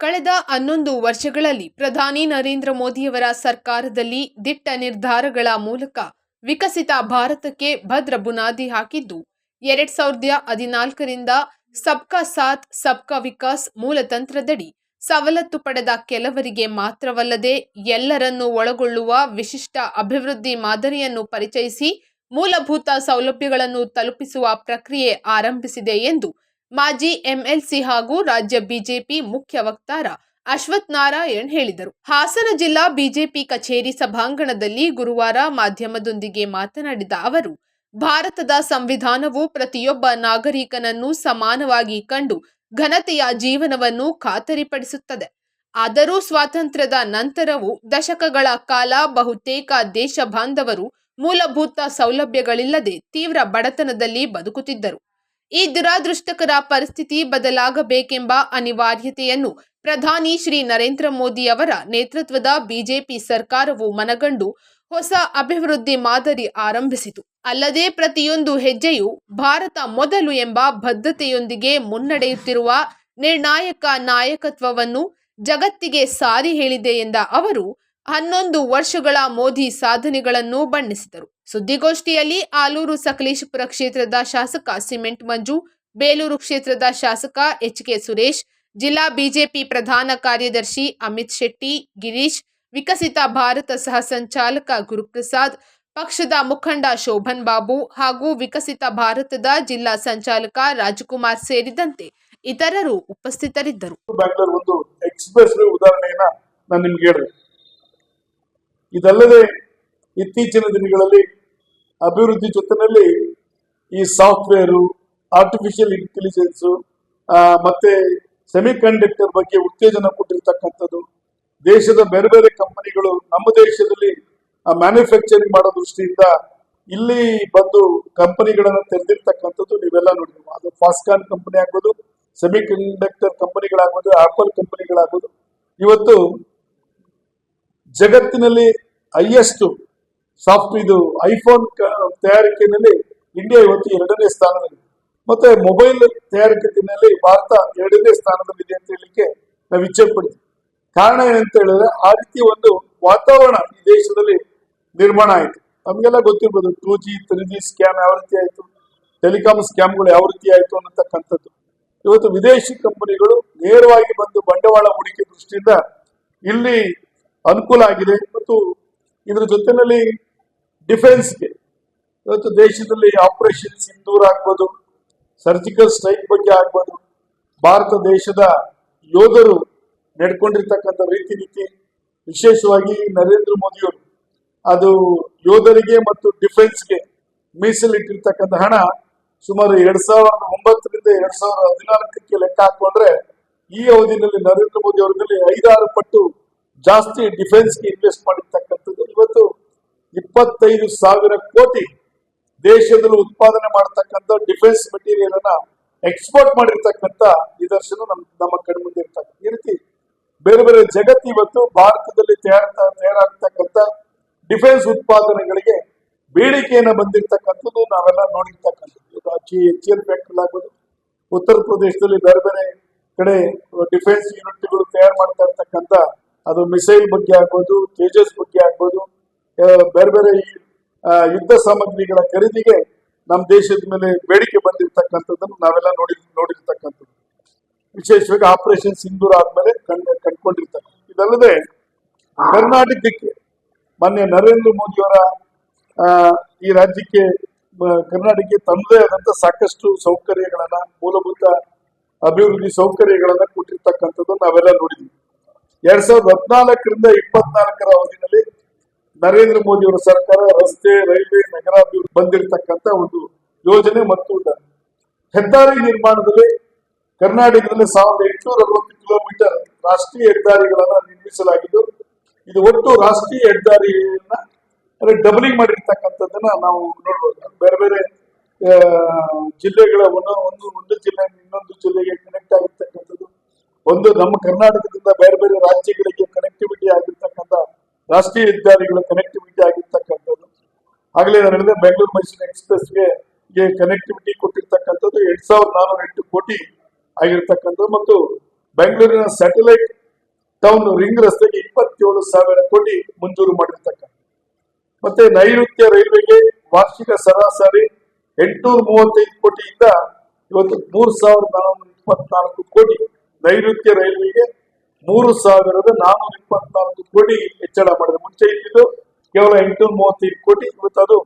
ಕಳೆದ ಹನ್ನೊಂದು ವರ್ಷಗಳಲ್ಲಿ ಪ್ರಧಾನಿ ನರೇಂದ್ರ ಮೋದಿಯವರ ಸರ್ಕಾರದಲ್ಲಿ ದಿಟ್ಟ ನಿರ್ಧಾರಗಳ ಮೂಲಕ ವಿಕಸಿತ ಭಾರತಕ್ಕೆ ಭದ್ರ ಬುನಾದಿ ಹಾಕಿದ್ದು, ಎರಡ್ ಸಾವಿರದ ಹದಿನಾಲ್ಕರಿಂದ ಸಬ್ಕಾ ಸಾಥ್, ಸಬ್ಕಾ ವಿಕಾಸ್ ಮೂಲತಂತ್ರದಡಿ ಸವಲತ್ತು ಪಡೆದ ಕೆಲವರಿಗೆ ಮಾತ್ರವಲ್ಲದೆ ಎಲ್ಲರನ್ನೂ ಒಳಗೊಳ್ಳುವ ವಿಶಿಷ್ಟ ಅಭಿವೃದ್ಧಿ ಮಾದರಿಯನ್ನು ಪರಿಚಯಿಸಿ ಮೂಲಭೂತ ಸೌಲಭ್ಯಗಳನ್ನು ತಲುಪಿಸುವ ಪ್ರಕ್ರಿಯೆ ಆರಂಭಿಸಿದೆ ಎಂದು ಮಾಜಿ ಎಂಎಲ್ಸಿ ಹಾಗೂ ರಾಜ್ಯ ಬಿಜೆಪಿ ಮುಖ್ಯ ವಕ್ತಾರ ಅಶ್ವಥ್ ನಾರಾಯಣ್ ಹೇಳಿದರು. ಹಾಸನ ಜಿಲ್ಲಾ ಬಿಜೆಪಿ ಕಚೇರಿ ಸಭಾಂಗಣದಲ್ಲಿ ಗುರುವಾರ ಮಾಧ್ಯಮದೊಂದಿಗೆ ಮಾತನಾಡಿದ ಅವರು, ಭಾರತದ ಸಂವಿಧಾನವು ಪ್ರತಿಯೊಬ್ಬ ನಾಗರಿಕನನ್ನು ಸಮಾನವಾಗಿ ಕಂಡು ಘನತೆಯ ಜೀವನವನ್ನು ಖಾತರಿಪಡಿಸುತ್ತದೆ. ಆದರೂ ಸ್ವಾತಂತ್ರ್ಯದ ನಂತರವೂ ದಶಕಗಳ ಕಾಲ ಬಹುತೇಕ ದೇಶ ಬಾಂಧವರು ಮೂಲಭೂತ ಸೌಲಭ್ಯಗಳಿಲ್ಲದೆ ತೀವ್ರ ಬಡತನದಲ್ಲಿ ಬದುಕುತ್ತಿದ್ದರು. ಈ ದುರಾದೃಷ್ಟಕರ ಪರಿಸ್ಥಿತಿ ಬದಲಾಗಬೇಕೆಂಬ ಅನಿವಾರ್ಯತೆಯನ್ನು ಪ್ರಧಾನಿ ಶ್ರೀ ನರೇಂದ್ರ ಮೋದಿ ಅವರ ನೇತೃತ್ವದ ಬಿಜೆಪಿ ಸರ್ಕಾರವು ಮನಗಂಡು ಹೊಸ ಅಭಿವೃದ್ಧಿ ಮಾದರಿ ಆರಂಭಿಸಿತು. ಅಲ್ಲದೆ ಪ್ರತಿಯೊಂದು ಹೆಜ್ಜೆಯು ಭಾರತ ಮೊದಲು ಎಂಬ ಬದ್ಧತೆಯೊಂದಿಗೆ ಮುನ್ನಡೆಯುತ್ತಿರುವ ನಿರ್ಣಾಯಕ ನಾಯಕತ್ವವನ್ನು ಜಗತ್ತಿಗೆ ಸಾರಿ ಹೇಳಿದೆ ಎಂದ ಅವರು ಹನ್ನೊಂದು ವರ್ಷಗಳ ಮೋದಿ ಸಾಧನೆಗಳನ್ನು ಬಣ್ಣಿಸಿದರು. ಸುದ್ದಿಗೋಷ್ಠಿಯಲ್ಲಿ ಆಲೂರು ಸಕಲೇಶಪುರ ಕ್ಷೇತ್ರದ ಶಾಸಕ ಸಿಮೆಂಟ್ ಮಂಜು, ಬೇಲೂರು ಕ್ಷೇತ್ರದ ಶಾಸಕ ಎಚ್ ಕೆ ಸುರೇಶ್, ಜಿಲ್ಲಾ ಬಿಜೆಪಿ ಪ್ರಧಾನ ಕಾರ್ಯದರ್ಶಿ ಅಮಿತ್ ಶೆಟ್ಟಿ, ಗಿರೀಶ್, ವಿಕಸಿತ ಭಾರತ ಸಹ ಸಂಚಾಲಕ ಗುರುಪ್ರಸಾದ್, ಪಕ್ಷದ ಮುಖಂಡ ಶೋಭನ್ ಬಾಬು ಹಾಗೂ ವಿಕಸಿತ ಭಾರತದ ಜಿಲ್ಲಾ ಸಂಚಾಲಕ ರಾಜಕುಮಾರ್ ಸೇರಿದಂತೆ ಇತರರು ಉಪಸ್ಥಿತರಿದ್ದರು. ನಾನು ನಿಮ್ಗೆ ಹೇಳಿದೆ. ಇದಲ್ಲದೆ ಇತ್ತೀಚಿನ ದಿನಗಳಲ್ಲಿ ಅಭಿವೃದ್ಧಿ ಜೊತೆಯಲ್ಲಿ ಈ ಸಾಫ್ಟ್ವೇರು ಆರ್ಟಿಫಿಷಿಯಲ್ ಇಂಟೆಲಿಜೆನ್ಸ್ ಮತ್ತೆ ಸೆಮಿಕಂಡಕ್ಟರ್ ಬಗ್ಗೆ ಉತ್ತೇಜನ ಕೊಟ್ಟಿರ್ತಕ್ಕಂಥದ್ದು, ದೇಶದ ಬೇರೆ ಬೇರೆ ಕಂಪನಿಗಳು ನಮ್ಮ ದೇಶದಲ್ಲಿ ಮ್ಯಾನುಫ್ಯಾಕ್ಚರಿಂಗ್ ಮಾಡೋ ದೃಷ್ಟಿಯಿಂದ ಇಲ್ಲಿ ಬಂದು ಕಂಪನಿಗಳನ್ನು ತೆರೆದಿರ್ತಕ್ಕಂಥದ್ದು ನೀವೆಲ್ಲ ನೋಡಿದ್ವಿ ಅದು ಫಾಸ್ಕಾನ್ ಕಂಪನಿ ಆಗ್ಬೋದು ಸೆಮಿ ಕಂಡಕ್ಟರ್ ಕಂಪನಿಗಳಾಗ್ಬೋದು ಆಪಲ್ ಕಂಪನಿಗಳಾಗ್ಬೋದು ಇವತ್ತು ಜಗತ್ತಿನಲ್ಲಿ ಹೈಯೆಸ್ಟ್ ಸಾಫ್ಟ್ ಇದು ಐಫೋನ್ ತಯಾರಿಕೆಯಲ್ಲಿ ಇಂಡಿಯಾ ಇವತ್ತು ಎರಡನೇ ಸ್ಥಾನದಲ್ಲಿದೆ. ಮತ್ತೆ ಮೊಬೈಲ್ ತಯಾರಿಕೆಯಲ್ಲಿ ಭಾರತ ಎರಡನೇ ಸ್ಥಾನದಲ್ಲಿದೆ ಅಂತ ಹೇಳಲಿಕ್ಕೆ ನಾವು ಇಚ್ಛೆ ಪಡ್ತೀವಿ ಕಾರಣ ಏನಂತ ಹೇಳಿದ್ರೆ ಆ ರೀತಿ ಒಂದು ವಾತಾವರಣ ಈ ದೇಶದಲ್ಲಿ ನಿರ್ಮಾಣ ಆಯಿತು. ನಮಗೆಲ್ಲ ಗೊತ್ತಿರ್ಬೋದು two G three G scam ಯಾವ ರೀತಿ ಆಯಿತು ಟೆಲಿಕಾಮ್ ಸ್ಕ್ಯಾಮ್ಗಳು ಯಾವ ರೀತಿ ಆಯಿತು ಅನ್ನತಕ್ಕಂಥದ್ದು. ಇವತ್ತು ವಿದೇಶಿ ಕಂಪನಿಗಳು ನೇರವಾಗಿ ಬಂದು ಬಂಡವಾಳ ಹೂಡಿಕೆ ದೃಷ್ಟಿಯಿಂದ ಇಲ್ಲಿ ಅನುಕೂಲ ಆಗಿದೆ ಮತ್ತು ಇದರ ಜೊತೆಯಲ್ಲಿ ಡಿಫೆನ್ಸ್ಗೆ. ಇವತ್ತು ದೇಶದಲ್ಲಿ ಆಪರೇಷನ್ ಸಿಂಧೂರ್ ಆಗ್ಬೋದು, ಸರ್ಜಿಕಲ್ ಸ್ಟ್ರೈಕ್ ಬಗ್ಗೆ ಆಗ್ಬೋದು, ಭಾರತ ದೇಶದ ಯೋಧರು ನಡ್ಕೊಂಡಿರ್ತಕ್ಕಂಥ ರೀತಿ ನೀತಿ ವಿಶೇಷವಾಗಿ ನರೇಂದ್ರ ಮೋದಿಯವರು, ಅದು ಯೋಧರಿಗೆ ಮತ್ತು ಡಿಫೆನ್ಸ್ಗೆ ಮೀಸಲಿಟ್ಟಿರ್ತಕ್ಕಂಥ ಹಣ ಸುಮಾರು ಎರಡ್ ಸಾವಿರದ ಒಂಬತ್ತರಿಂದ ಎರಡ್ ಸಾವಿರದ ಹದಿನಾಲ್ಕಕ್ಕೆ ಲೆಕ್ಕ ಹಾಕೊಂಡ್ರೆ ಈ ಅವಧಿಯಲ್ಲಿ ನರೇಂದ್ರ ಮೋದಿ ಅವರಲ್ಲಿ ಐದಾರು ಪಟ್ಟು ಜಾಸ್ತಿ ಡಿಫೆನ್ಸ್ಗೆ ಇನ್ವೆಸ್ಟ್ ಮಾಡಿರ್ತಕ್ಕಂಥದ್ದು ಇವತ್ತು ಇಪ್ಪತ್ತೈದು ಸಾವಿರ ಕೋಟಿ ದೇಶದಲ್ಲಿ ಉತ್ಪಾದನೆ ಮಾಡತಕ್ಕಂಥ ಡಿಫೆನ್ಸ್ ಮೆಟೀರಿಯಲ್ ಅನ್ನ ಎಕ್ಸ್ಪೋರ್ಟ್ ಮಾಡಿರ್ತಕ್ಕಂಥ ನಿದರ್ಶನ ನಮ್, ನಮ್ಮ ಕಣ್ಮುಂದೆ ಇರ್ತಕ್ಕಂಥ ಈ ರೀತಿ ಬೇರೆ ಬೇರೆ ಜಗತ್ತು ಇವತ್ತು ಭಾರತದಲ್ಲಿ ತಯಾರ ತಯಾರಾಗ್ತಕ್ಕಂಥ ಡಿಫೆನ್ಸ್ ಉತ್ಪಾದನೆಗಳಿಗೆ ಬೇಡಿಕೆಯನ್ನು ಬಂದಿರ್ತಕ್ಕಂಥದ್ದು ನಾವೆಲ್ಲ ನೋಡಿರ್ತಕ್ಕಂಥದ್ದು. ಅಕ್ಕಿ ಎಚ್ ಎಲ್ ಫ್ಯಾಕ್ಟ್ರಿ ಆಗ್ಬೋದು. ಉತ್ತರ ಪ್ರದೇಶದಲ್ಲಿ ಬೇರೆ ಬೇರೆ ಕಡೆ ಡಿಫೆನ್ಸ್ ಯೂನಿಟ್ಗಳು ತಯಾರು ಮಾಡ್ತಾ ಇರ್ತಕ್ಕಂಥ ಅದು ಮಿಸೈಲ್ ಬಗ್ಗೆ ಆಗ್ಬೋದು, ತೇಜಸ್ ಬಗ್ಗೆ ಆಗ್ಬೋದು ಬೇರೆ ಬೇರೆ ಯುದ್ಧ ಸಾಮಗ್ರಿಗಳ ಖರೀದಿಗೆ ನಮ್ಮ ದೇಶದ ಮೇಲೆ ಬೇಡಿಕೆ ಬಂದಿರತಕ್ಕಂಥದ್ದನ್ನು ನಾವೆಲ್ಲ ನೋಡಿ, ನೋಡಿರ್ತಕ್ಕಂಥದ್ದು. ವಿಶೇಷವಾಗಿ ಆಪರೇಷನ್ ಸಿಂಧೂರ್ ಆದ್ಮೇಲೆ ಕಂಡು ಕಂಡುಕೊಂಡಿರ್ತಕ್ಕಂಥ ಇದಲ್ಲದೆ ಕರ್ನಾಟಕಕ್ಕೆ ಮೊನ್ನೆ ನರೇಂದ್ರ ಮೋದಿಯವರ ಈ ರಾಜ್ಯಕ್ಕೆ ಕರ್ನಾಟಕಕ್ಕೆ ತಮ್ಮದೇ ಆದಂತ ಸಾಕಷ್ಟು ಸೌಕರ್ಯಗಳನ್ನ, ಮೂಲಭೂತ ಅಭಿವೃದ್ಧಿ ಸೌಕರ್ಯಗಳನ್ನ ಕೊಟ್ಟಿರ್ತಕ್ಕಂಥದ್ದು ನಾವೆಲ್ಲ ನೋಡಿದ್ವಿ. ಎರಡ್ ಸಾವಿರದ ಹದಿನಾಲ್ಕರಿಂದ ಇಪ್ಪತ್ನಾಲ್ಕರ ಅವಧಿನಲ್ಲಿ ನರೇಂದ್ರ ಮೋದಿ ಅವರ ಸರ್ಕಾರ, ರಸ್ತೆ, ರೈಲ್ವೆ, ನಗರಾಭಿವೃದ್ಧಿ ಬಂದಿರತಕ್ಕಂತ ಒಂದು ಯೋಜನೆ ಮತ್ತು ಹೆದ್ದಾರಿ ನಿರ್ಮಾಣದಲ್ಲಿ ಕರ್ನಾಟಕದಲ್ಲಿ ಸಾವಿರದ ಎಂಟುನೂರ ಅರವತ್ತು ಕಿಲೋಮೀಟರ್ ರಾಷ್ಟ್ರೀಯ ಹೆದ್ದಾರಿಗಳನ್ನ ನಿರ್ಮಿಸಲಾಗಿದ್ದು, ಇದು ಒಟ್ಟು ರಾಷ್ಟ್ರೀಯ ಹೆದ್ದಾರಿಯನ್ನ ಡಬಲಿಂಗ್ ಮಾಡಿರ್ತಕ್ಕಂಥದ್ದನ್ನ ನಾವು ನೋಡ್ಬೋದು. ಬೇರೆ ಬೇರೆ ಜಿಲ್ಲೆಗಳ ಒಂದು ಒಂದು ಜಿಲ್ಲೆ, ಇನ್ನೊಂದು ಜಿಲ್ಲೆಗೆ ಕನೆಕ್ಟ್ ಆಗಿರ್ತಕ್ಕಂಥದ್ದು ಒಂದು ನಮ್ಮ ಕರ್ನಾಟಕದಿಂದ ಬೇರೆ ಬೇರೆ ರಾಜ್ಯಗಳಿಗೆ ಕನೆಕ್ಟಿವಿಟಿ ಆಗಿರ್ತಕ್ಕಂಥ ರಾಷ್ಟ್ರೀಯ ಹೆದ್ದಾರಿಗಳ ಕನೆಕ್ಟಿವಿಟಿ ಆಗಿರ್ತಕ್ಕಂಥದ್ದು. ಆಗಲೇ ನಾನು ಹೇಳಿದೆ ಬೆಂಗಳೂರು ಮೈಸೂರು ಎಕ್ಸ್ಪ್ರೆಸ್ಗೆ ಕನೆಕ್ಟಿವಿಟಿ ಕೊಟ್ಟಿರ್ತಕ್ಕಂಥದ್ದು ಎರಡ್ ಸಾವಿರದ ನಾನೂರ ಎಂಟು ಕೋಟಿ ಆಗಿರ್ತಕ್ಕಂಥದ್ದು ಮತ್ತು ಬೆಂಗಳೂರಿನ ಸ್ಯಾಟಲೈಟ್ ಟೌನ್ ರಿಂಗ್ ರಸ್ತೆಗೆ ಇಪ್ಪತ್ತೇಳು ಸಾವಿರ ಕೋಟಿ ಮಂಜೂರು ಮಾಡಿರ್ತಕ್ಕಂಥ ಮತ್ತೆ ನೈಋತ್ಯ ರೈಲ್ವೆಗೆ ವಾರ್ಷಿಕ ಸರಾಸರಿ ಎಂಟುನೂರ ಮೂವತ್ತೈದು ಕೋಟಿಯಿಂದ ಇವತ್ತು ಮೂರು ಸಾವಿರದ ನಾನೂರ ಇಪ್ಪತ್ನಾಲ್ಕು ಕೋಟಿ. ನೈಋತ್ಯ ರೈಲ್ವೆಗೆ ಮೂರು ಸಾವಿರದ ನಾನೂರ ಇಪ್ಪತ್ನಾಲ್ಕು ಕೋಟಿ ಹೆಚ್ಚಳ ಮಾಡಿದೆ ಮುಂಚೆ ಇದ್ದಿದ್ದು ಕೇವಲ ಎಂಟುನೂರ ಮೂವತ್ತೈದು ಕೋಟಿ, ಇವತ್ತು ಅದು.